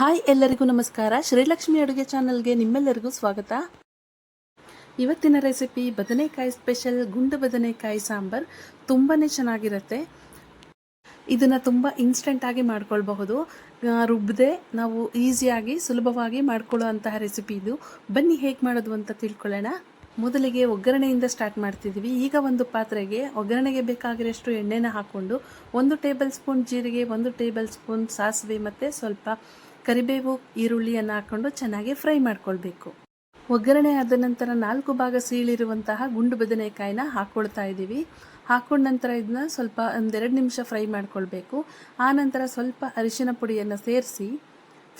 Hi ಎಲ್ಲರಿಗೂ ನಮಸ್ಕಾರ. ಶ್ರೀಲಕ್ಷ್ಮಿ ಅಡುಗೆ ಚಾನಲ್ಗೆ ನಿಮ್ಮೆಲ್ಲರಿಗೂ ಸ್ವಾಗತ. ಇವತ್ತಿನ ರೆಸಿಪಿ ಬದನೆಕಾಯಿ ಸ್ಪೆಷಲ್ ಗುಂಡು ಬದನೆಕಾಯಿ ಸಾಂಬಾರ್ ತುಂಬಾ ಚೆನ್ನಾಗಿರುತ್ತೆ. ಇದನ್ನು ತುಂಬ ಇನ್ಸ್ಟೆಂಟಾಗಿ ಮಾಡ್ಕೊಳ್ಬಹುದು. ರುಬ್ಬದೆ ನಾವು ಈಸಿಯಾಗಿ ಸುಲಭವಾಗಿ ಮಾಡ್ಕೊಳ್ಳೋ ಅಂತಹ ರೆಸಿಪಿ ಇದು. ಬನ್ನಿ ಹೇಗೆ ಮಾಡೋದು ಅಂತ ತಿಳ್ಕೊಳ್ಳೋಣ. ಮೊದಲಿಗೆ ಒಗ್ಗರಣೆಯಿಂದ ಸ್ಟಾರ್ಟ್ ಮಾಡ್ತಿದ್ದೀವಿ ಈಗ ಒಂದು ಪಾತ್ರೆಗೆ ಒಗ್ಗರಣೆಗೆ ಬೇಕಾಗಿರೋಷ್ಟು ಎಣ್ಣೆನ ಹಾಕ್ಕೊಂಡು ಒಂದು ಟೇಬಲ್ ಸ್ಪೂನ್ ಜೀರಿಗೆ, ಒಂದು ಟೇಬಲ್ ಸ್ಪೂನ್ ಸಾಸಿವೆ ಮತ್ತು ಸ್ವಲ್ಪ ಕರಿಬೇವು ಈರುಳ್ಳಿಯನ್ನು ಹಾಕ್ಕೊಂಡು ಚೆನ್ನಾಗಿ ಫ್ರೈ ಮಾಡ್ಕೊಳ್ಬೇಕು. ಒಗ್ಗರಣೆ ಆದ ನಂತರ ನಾಲ್ಕು ಭಾಗ ಸೀಳಿರುವಂತಹ ಗುಂಡು ಬದನೆಕಾಯಿನ ಹಾಕ್ಕೊಳ್ತಾ ಇದ್ದೀವಿ. ಹಾಕೊಂಡ ನಂತರ ಇದನ್ನ ಸ್ವಲ್ಪ ಒಂದೆರಡು ನಿಮಿಷ ಫ್ರೈ ಮಾಡ್ಕೊಳ್ಬೇಕು. ಆ ನಂತರ ಸ್ವಲ್ಪ ಅರಿಶಿನ ಪುಡಿಯನ್ನು ಸೇರಿಸಿ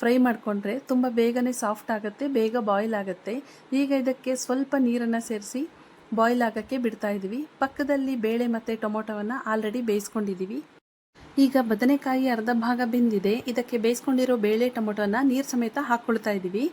ಫ್ರೈ ಮಾಡಿಕೊಂಡ್ರೆ ತುಂಬ ಬೇಗನೆ ಸಾಫ್ಟ್ ಆಗುತ್ತೆ, ಬೇಗ ಬಾಯ್ಲ್ ಆಗುತ್ತೆ. ಈಗ ಇದಕ್ಕೆ ಸ್ವಲ್ಪ ನೀರನ್ನು ಸೇರಿಸಿ ಬಾಯ್ಲ್ ಆಗೋಕ್ಕೆ ಬಿಡ್ತಾ ಇದ್ದೀವಿ. ಪಕ್ಕದಲ್ಲಿ ಬೇಳೆ ಮತ್ತು ಟೊಮೊಟೊವನ್ನು ಆಲ್ರೆಡಿ ಬೇಯಿಸ್ಕೊಂಡಿದ್ದೀವಿ. ಈಗ ಬದನೆಕಾಯಿ ಅರ್ಧ ಭಾಗ ಬೆಂದಿದೆ. ಇದಕ್ಕೆ ಬೇಯಿಸ್ಕೊಂಡಿರೋ ಬೇಳೆ ಟೊಮೊಟೊನ ನೀರು ಸಮೇತ ಹಾಕ್ಕೊಳ್ತಾ ಇದ್ದೀವಿ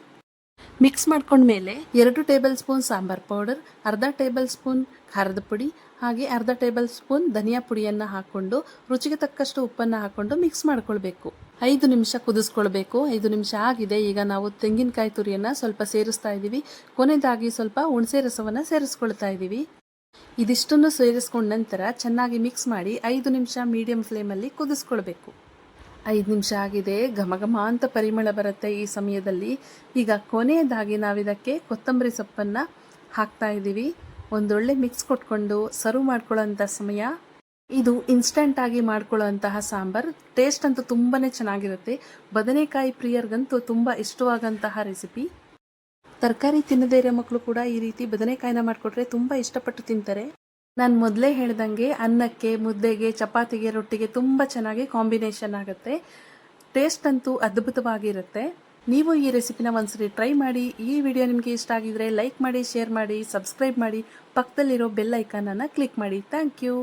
ಮಿಕ್ಸ್ ಮಾಡ್ಕೊಂಡ್ಮೇಲೆ ಎರಡು ಟೇಬಲ್ ಸ್ಪೂನ್ ಸಾಂಬಾರ್ ಪೌಡರ್, ಅರ್ಧ ಟೇಬಲ್ ಸ್ಪೂನ್ ಖಾರದ ಪುಡಿ, ಹಾಗೆ ಅರ್ಧ ಟೇಬಲ್ ಸ್ಪೂನ್ ಧನಿಯಾ ಪುಡಿಯನ್ನು ಹಾಕ್ಕೊಂಡು ರುಚಿಗೆ ತಕ್ಕಷ್ಟು ಉಪ್ಪನ್ನು ಹಾಕ್ಕೊಂಡು ಮಿಕ್ಸ್ ಮಾಡ್ಕೊಳ್ಬೇಕು. ಐದು ನಿಮಿಷ ಕುದಿಸ್ಕೊಳ್ಬೇಕು. ಐದು ನಿಮಿಷ ಆಗಿದೆ. ಈಗ ನಾವು ತೆಂಗಿನಕಾಯಿ ತುರಿಯನ್ನು ಸ್ವಲ್ಪ ಸೇರಿಸ್ತಾ ಇದ್ದೀವಿ ಕೊನೆಯದಾಗಿ ಸ್ವಲ್ಪ ಹುಣಸೆ ರಸವನ್ನು ಸೇರಿಸ್ಕೊಳ್ತಾ ಇದ್ದೀವಿ ಇದಿಷ್ಟನ್ನು ಸೇರಿಸ್ಕೊಂಡ ನಂತರ ಚೆನ್ನಾಗಿ ಮಿಕ್ಸ್ ಮಾಡಿ ಐದು ನಿಮಿಷ ಮೀಡಿಯಂ ಫ್ಲೇಮಲ್ಲಿ ಕುದಿಸ್ಕೊಳ್ಬೇಕು. ಐದು ನಿಮಿಷ ಆಗಿದೆ ಘಮ ಘಮ ಅಂತ ಪರಿಮಳ ಬರುತ್ತೆ ಈ ಸಮಯದಲ್ಲಿ. ಈಗ ಕೊನೆಯದಾಗಿ ನಾವಿದಕ್ಕೆ ಕೊತ್ತಂಬರಿ ಸೊಪ್ಪನ್ನು ಹಾಕ್ತಾ ಇದ್ದೀವಿ. ಒಂದೊಳ್ಳೆ ಮಿಕ್ಸ್ ಕೊಟ್ಕೊಂಡು ಸರ್ವ್ ಮಾಡ್ಕೊಳ್ಳೋಂಥ ಸಮಯ. ಇದು ಇನ್ಸ್ಟಂಟ್ ಆಗಿ ಮಾಡ್ಕೊಳ್ಳೋಂತಹ ಸಾಂಬಾರ್. ಟೇಸ್ಟ್ ಅಂತೂ ತುಂಬಾ ಚೆನ್ನಾಗಿರುತ್ತೆ. ಬದನೆಕಾಯಿ ಪ್ರಿಯರ್ಗಂತೂ ತುಂಬ ಇಷ್ಟವಾಗಂತಹ ರೆಸಿಪಿ ತರಕಾರಿ ತಿನ್ನದೇ ಇರೋ ಮಕ್ಕಳು ಕೂಡ ಈ ರೀತಿ ಬದನೆಕಾಯಿನ ಮಾಡಿಕೊಟ್ರೆ ತುಂಬ ಇಷ್ಟಪಟ್ಟು ತಿಂತಾರೆ. ನಾನು ಮೊದಲೇ ಹೇಳ್ದಂಗೆ ಅನ್ನಕ್ಕೆ, ಮುದ್ದೆಗೆ, ಚಪಾತಿಗೆ, ರೊಟ್ಟಿಗೆ ತುಂಬ ಚೆನ್ನಾಗಿ ಕಾಂಬಿನೇಷನ್ ಆಗುತ್ತೆ. ಟೇಸ್ಟ್ ಅಂತೂ ಅದ್ಭುತವಾಗಿರುತ್ತೆ. ನೀವು ಈ ರೆಸಿಪಿನ ಒಂದ್ಸರಿ ಟ್ರೈ ಮಾಡಿ. ಈ ವಿಡಿಯೋ ನಿಮಗೆ ಇಷ್ಟ ಆಗಿದ್ರೆ ಲೈಕ್ ಮಾಡಿ, ಶೇರ್ ಮಾಡಿ, ಸಬ್ಸ್ಕ್ರೈಬ್ ಮಾಡಿ. ಪಕ್ಕದಲ್ಲಿರೋ ಬೆಲ್ ಐಕಾನನ್ನು ಕ್ಲಿಕ್ ಮಾಡಿ. Thank you.